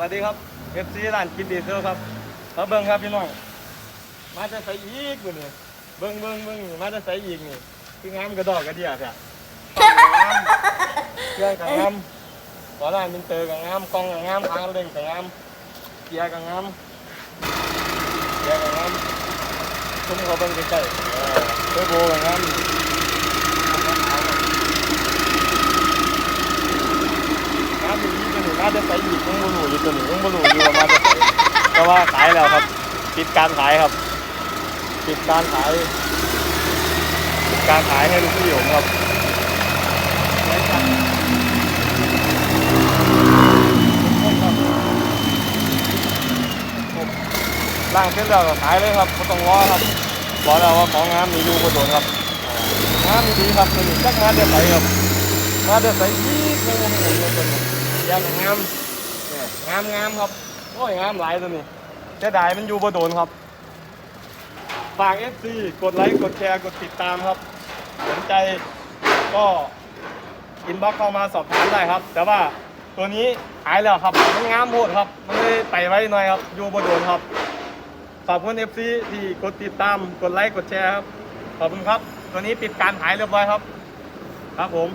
วัสดีครับเอฟซีร้านกินดีเซลครับมาเบิ้งครับพี่น้องมาจะใส่อีกมือนี่เบิ้งเบิ้งเบิ้งมาจะใส่อีกนี่คืองามกระดอกกระเดียดอะเครื่องกับงามขอร้านมินเตอร์กับงามกล้องกับงามทางเร่งกับงามเกียร์กับงามเกียร์กับงามซุ้มเขาเบิ้งใกล้ๆเออเทอร์โบกับงามงามอยู่นี่ตัวนี้มาจะใส่อีกยังบ่ รู้อยู่ตัวนี้ยังบ่รู้อยู่ว่ามาจะใส่เพราะว่าขายแล้วครับปิดการขายครับปิดการขายปิดการขายให้ลูกพี่ผมครับล่างเส้นแล้วก็ขายเลยครับไม่ต้องรอครับบอกแล้วว่าของงามมีอยู่บนโดนครับงามดีครับตัวนี้จักงานเดือดใสครับงานเดือดใสยี่งงงงงตัวนี้อยางงาม งามงามครับ โอ้ยงามหลายตัวนี้เสียดายมันอยู่บนโดนครับ ฝาก FC กดไลค์ กดแชร์ กดติดตามครับ สนใจก็อินบ็อกเข้ามาสอบถามได้ครับ แต่ว่าตัวนี้หายแล้วครับ มันงามโพดครับ มันเลยไปไว้หน่อยครับ อยู่บโดนครับ ขอบคุณ FC ที่กดติดตาม กดไลค์ กดแชร์ครับ ขอบคุณครับ ตัวนี้ปิดการขายเรียบร้อยครับ ครับผม